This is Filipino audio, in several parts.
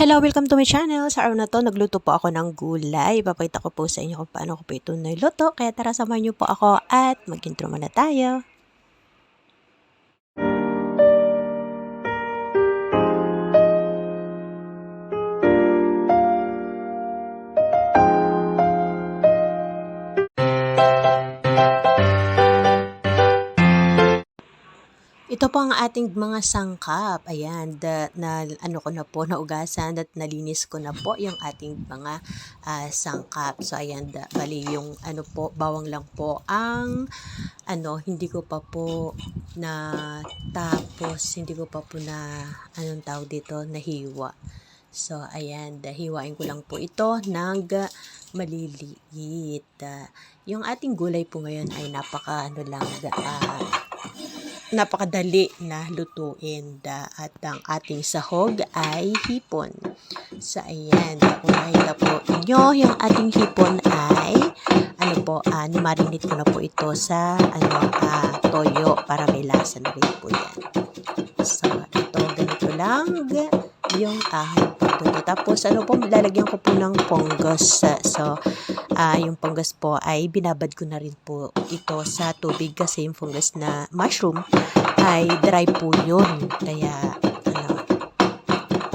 Hello, welcome to my channel. Sa araw na to, nagluto po ako ng gulay. Papakita ko po sa inyo kung paano ko po ito niluto. Kaya tara, samahan niyo po ako at mag-intro muna tayo. Ito po ang ating mga sangkap. Ayan, da, na ano ko na po, naugasan at nalinis ko na po yung ating mga ah, sangkap. So ayan, da, bali yung ano po, bawang lang po ang ano, hindi ko pa po na tapos, hindi ko pa po na anong tawag dito, nahiwa. So ayan, da, hiwain ko lang po ito ng maliliit. Ah, yung ating gulay po ngayon ay napaka ano lang, ah, napakadali na lutuin da, at ang ating sahog ay hipon. So, ayan. Kung nakita po inyo, yung ating hipon ay ano po, uh, nimarinate ko na po ito sa ano, ah, toyo para may lasa na rin po yan. So, ito, ganito lang yung pagluto. Tapos, ano po, lalagyan ko po ng ponggos. So, ah, yung fungus po ay binabad ko na rin po ito sa tubig kasi yung fungus na mushroom ay dry po yun. Kaya, ano,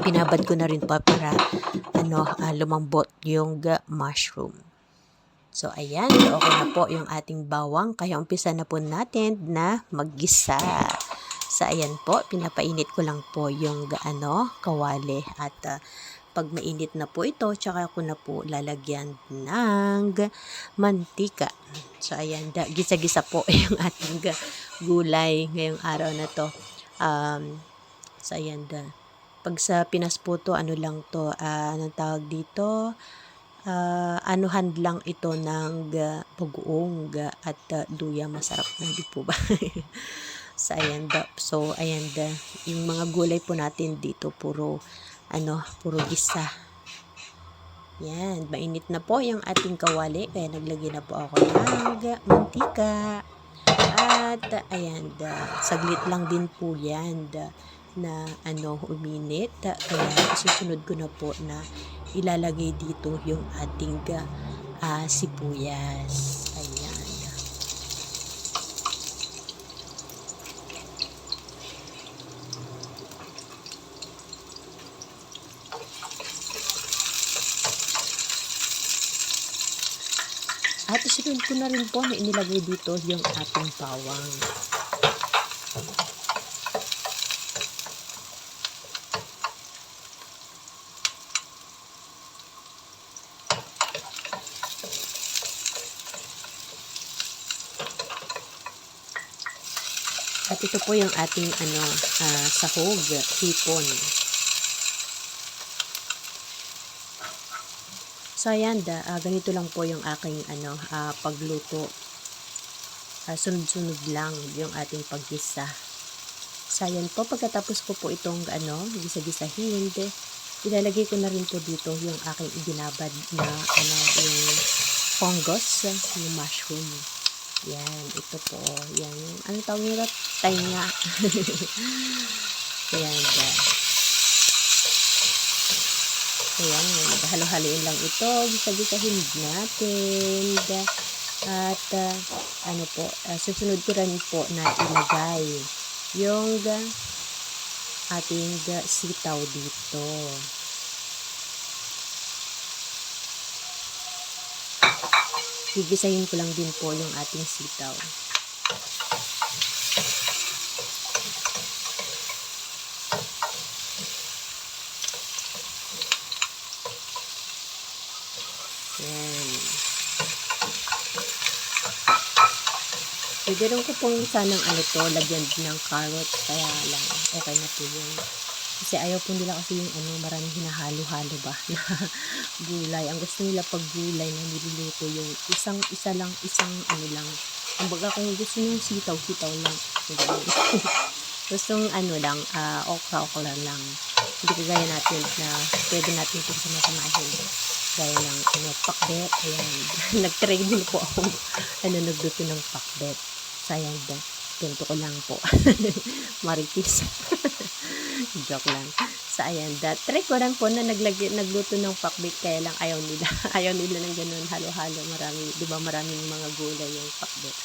binabad ko na rin po para, ano, ah, lumambot yung mushroom. So, ayan, okay na po yung ating bawang. Kaya umpisa na po natin na maggisa. So, ayan po, pinapainit ko lang po yung ano, kawali. At ah, pag mainit na po ito, tsaka ko na po lalagyan ng mantika. So, ayan, gisa-gisa po yung ating gulay ngayong araw na to. Um, so, ayan, da. Pag sa Pinas po to, ano lang to, ah, anong tawag dito? Ah, anuhan lang ito ng uh, bagoong ga- at ah, luya. Masarap na, di po ba? So, ayan da. So, ayan da. Yung mga gulay po natin dito, puro, ano, puro gisa. Yan. Mainit na po yung ating kawali. Kaya naglagay na po ako ng mantika. At, ayan. Saglit lang din po yan na, ano, uminit. Kaya, susunod ko na po na ilalagay dito yung ating ah, sibuyas. Isunod ko na rin po na inilagay dito yung ating bawang. At ito po yung ating ano, ah, sahog, hipon. So ayan, da, ah, ganito lang po yung aking ano, ah, pagluto. Ah, sunod-sunod lang yung ating paggisa. So ayan po, pagkatapos ko po itong ano, gisa-gisahin, ilalagay ko na rin po dito yung aking ibinabad na ano, yung fungus, yung mushroom. Yan, ito po. Yan, yung, ano tawag nila? Tainga. Ayan, da. Ayan, halo-haloin lang ito. Gisa-gisahin natin. At, ah, ano po, ah, susunod ko rin po na ilagay yung ating sitaw dito. Gigisahin ko lang din po yung ating sitaw. Rin ko pong sanang ano to, lagyan din ng carrots, kaya lang, okay na po yun. Kasi ayaw po nila kasi yung ano, maraming hinahalo-halo ba na gulay. Ang gusto nila pag gulay na niluluto yung isang, isa lang, isang ano lang. Ang baga kung gusto nyo sitaw, sitaw lang. Gustong ano lang, ah, okra, okra lang. Hindi kagaya natin na pwede natin ito sama-samahin. Gaya ng ano, pakbet. Ayan. Nag-try din po ako ano, nagluto ng pakbet. Sayang ba? Ganito ko lang po. Maritis. Joke lang. So, ayan. That, try ko lang po na naglagi, nagluto ng pakbit kaya lang ayaw nila. ayaw nila ng ganun halo-halo. Marami, di ba maraming mga gulay yung pakbit.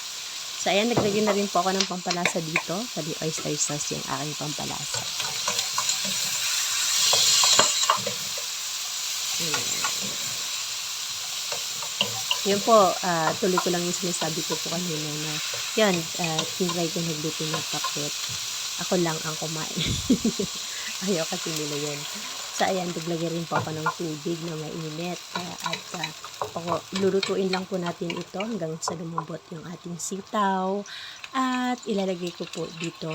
So, ayan. Naglagay na rin po ako ng pampalasa dito. Pali oyster sauce yung aking pampalasa. Yun po, ah, tuloy ko lang yung sinasabi ko po kanina na yan, uh, tinry ko nagluto ng pakbit. Ako lang ang kumain. Ayaw kasi nila yun. So, ayan, naglagay rin po ako ng tubig na mainit. ah, at uh, ako, lulutuin lang po natin ito hanggang sa lumambot yung ating sitaw. At ilalagay ko po dito,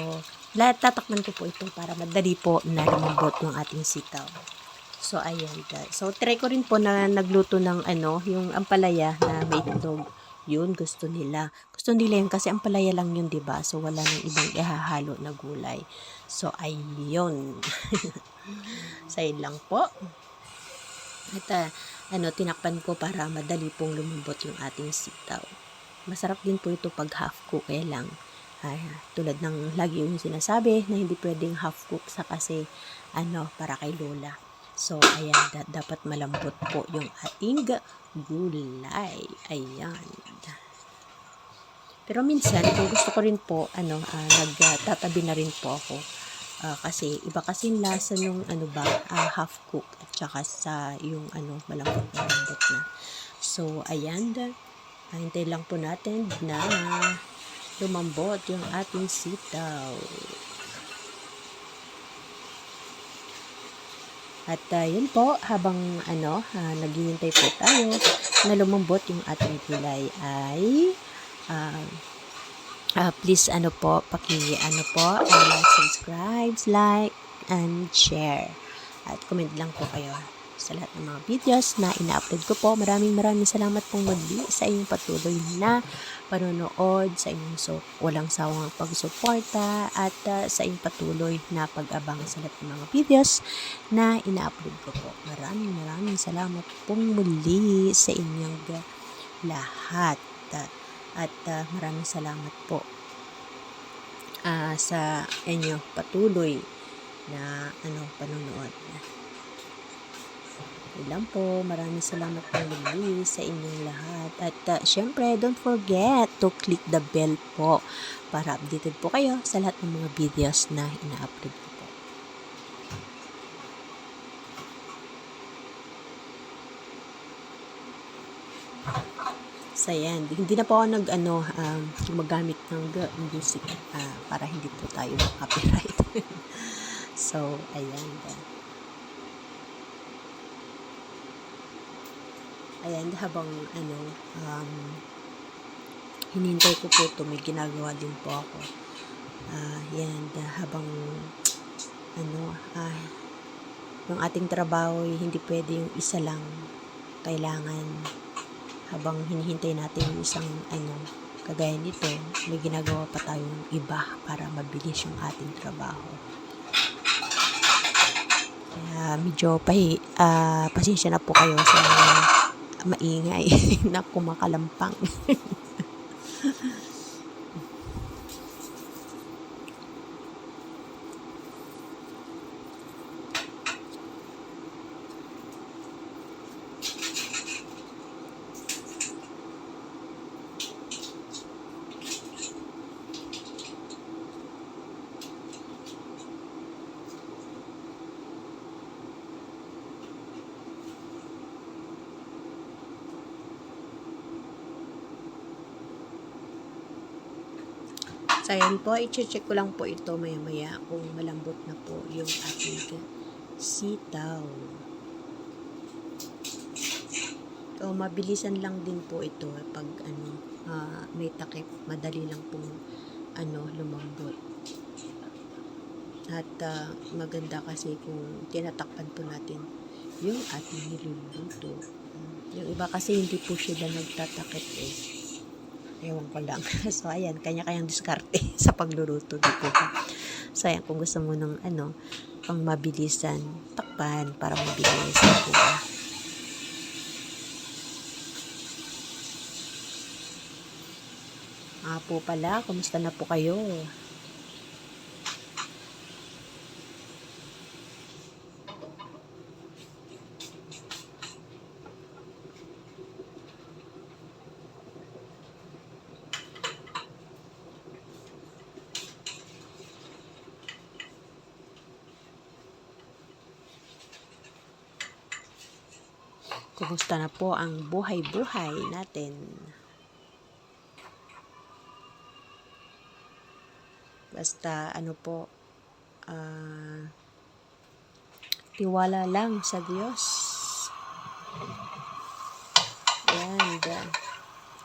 lahat tatakman ko po ito para madali po na lumambot yung ating sitaw. So, ayan guys. So, try ko rin po na nagluto ng ano, yung ampalaya na may itlog. Yun, gusto nila. Gusto nila yun kasi ampalaya lang yun, ba So, wala nang ibang ihahalo na gulay. So, ayun. yun lang po. At, ano, tinakpan ko para madali pong lumambot yung ating sitaw. Masarap din po ito pag half cook, kaya lang. Ay, tulad ng lagi yung sinasabi na hindi pwedeng half cook sa kasi ano, para kay Lola. So, ayan, da- dapat malambot po yung ating gulay. Ayan. Pero minsan, kung gusto ko rin po, ano, ah, nagtatabi na rin po ako. Ah, kasi, iba kasi lasa nung, ano ba, ah, half cook at saka sa yung, ano, malambot na malambot na. So, ayan, da, hintay lang po natin na lumambot yung ating sitaw. At uh, yun po, habang ano, uh, naghihintay po tayo na lumambot yung ating gulay ay uh, uh, please ano po, paki ano po, uh, subscribe, like, and share. At comment lang po kayo sa lahat ng mga videos na ina-upload ko po. Maraming maraming salamat pong muli sa inyong patuloy na panonood, sa inyong so, walang sawang pagsuporta at uh, sa inyong patuloy na pag-abang sa lahat ng mga videos na ina-upload ko po. Maraming maraming salamat pong muli sa inyong lahat. At uh, maraming salamat po uh, sa inyo patuloy na ano panonood. Ilan po, maraming salamat po muli sa inyong lahat. At uh, syempre, don't forget to click the bell po para updated po kayo sa lahat ng mga videos na ina-upload ko po. So, yan. Hindi na po ako nag, ano, um, gumagamit ng music uh, para hindi po tayo copyright. so, ayan. Ayan, habang ano, um, hinintay ko po ito, may ginagawa din po ako. Uh, yan, habang ano, ah, yung ating trabaho ay hindi pwede yung isa lang. Kailangan habang hinihintay natin yung isang ano, kagaya nito, may ginagawa pa tayong iba para mabilis yung ating trabaho. Kaya medyo pahi, uh, pasensya na po kayo sa maingay na kumakalampang. So, ayan po, i-check ko lang po ito maya-maya kung malambot na po yung ating sitaw. So, mabilisan lang din po ito pag ano, uh, may takip, madali lang pong ano, lumambot. At uh, maganda kasi kung tinatakpan po natin yung ating niluluto. Yung iba kasi hindi po siya nagtatakip eh. Ewan ko lang. so, ayan, kanya-kanyang diskarte sa pagluluto dito. So, ayan, kung gusto mo ng ano, pang mabilisan, takpan para mabilis. Diba? Ah po pala, kumusta na po kayo? Kumusta na po ang buhay-buhay natin? Basta ano po, ah, tiwala lang sa Diyos. Yan, da-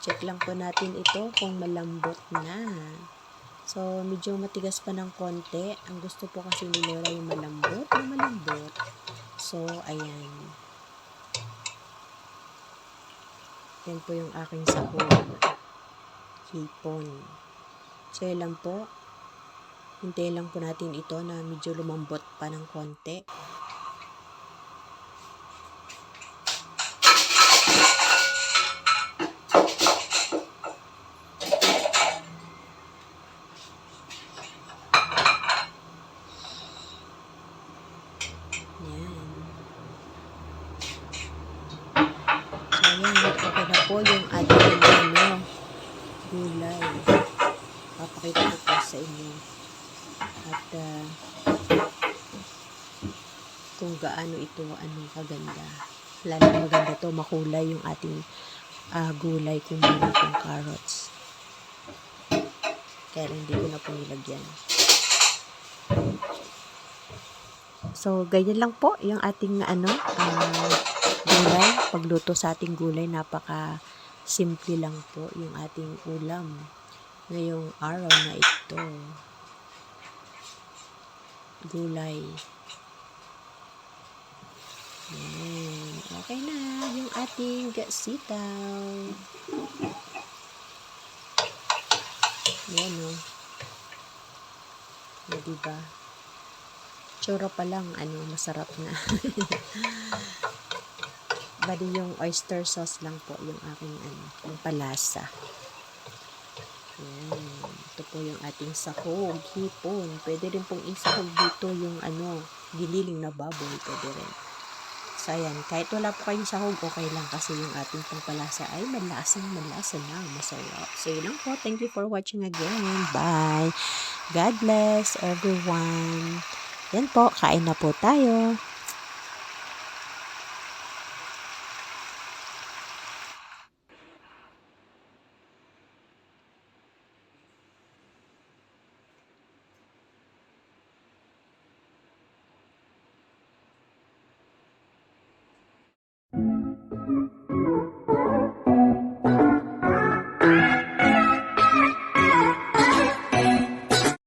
check lang po natin ito kung malambot na. So, medyo matigas pa ng konti. Ang gusto po kasi ni Laura yung malambot na malambot. So, ayan. Yan po yung aking sahog. Hipon. So, yan lang po. Hintayin lang po natin ito na medyo lumambot pa ng konti. Yan. So, ayan. Okay na po yung ating ano, gulay. Papakita ko po sa inyo. At ah, kung gaano ito ano kaganda. Lalo maganda to makulay yung ating ah, gulay kung meron pong carrots. Kaya hindi ko na po nilagyan. So, ganyan lang po yung ating ano, ah, gulay. Pagluto sa ating gulay, napaka simple lang po yung ating ulam ngayong araw na ito. Gulay. Yan. Okay na yung ating sitaw. Yan o. O, diba? Tsura pa lang, ano, masarap na. Bali yung oyster sauce lang po yung aking ano, yung palasa. Yan. Ito po yung ating sahog, hipon. Pwede rin pong isahog dito yung ano, giniling na baboy. Pwede rin. So, ayan. Kahit wala po kayong sahog, okay lang kasi yung ating pangpalasa ay malasang malasa na. Masarap. So, yun lang po. Thank you for watching again. Bye. God bless everyone. Yan po. Kain na po tayo.